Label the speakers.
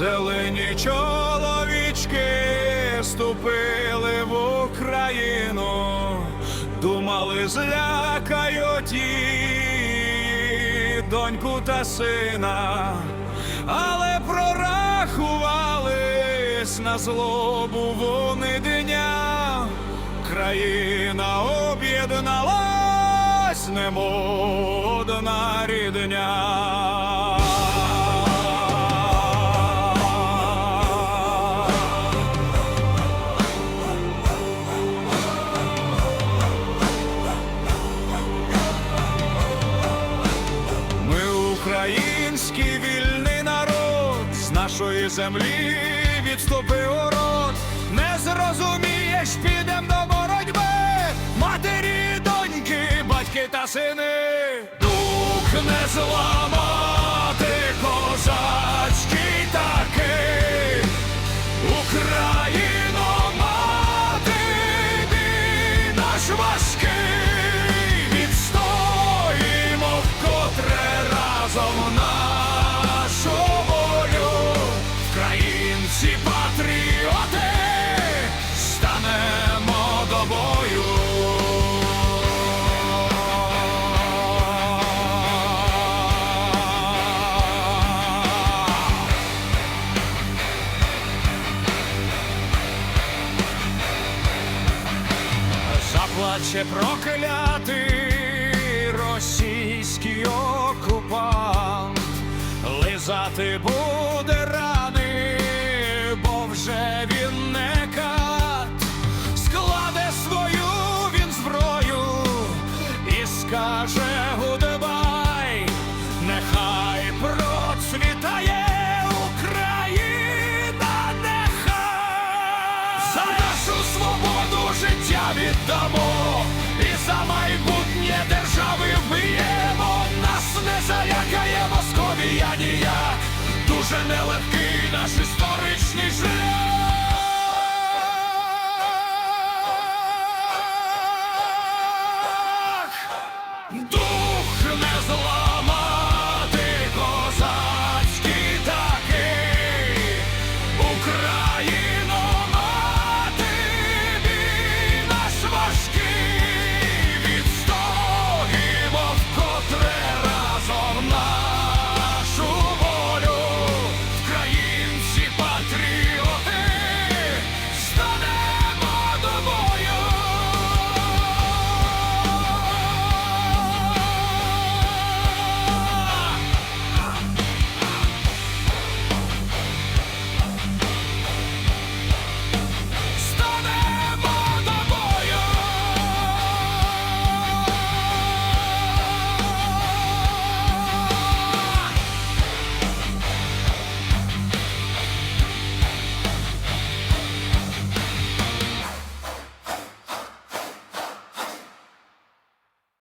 Speaker 1: Зелені чоловічки ступили в Україну, думали, злякають її доньку та сина, але прорахувались на злобу вони дня. Країна об'єдналась, немов одна рідня. Нашої землі відступив урод. Не зрозумієш, підем до боротьби, матері, доньки, батьки та сини. Дух не зламати, козацький такий. Україно, мати, бій наш важкий, відстоїмо вкотре разом нашу Заплаче проклятий російський окупант, лизати буде рани, бо вже він не кат, складе свою він зброю і скаже гудбай, нехай процвітає Україна, нехай! За нашу свободу життя віддамо, дуже нелегкий наш історичний шлях.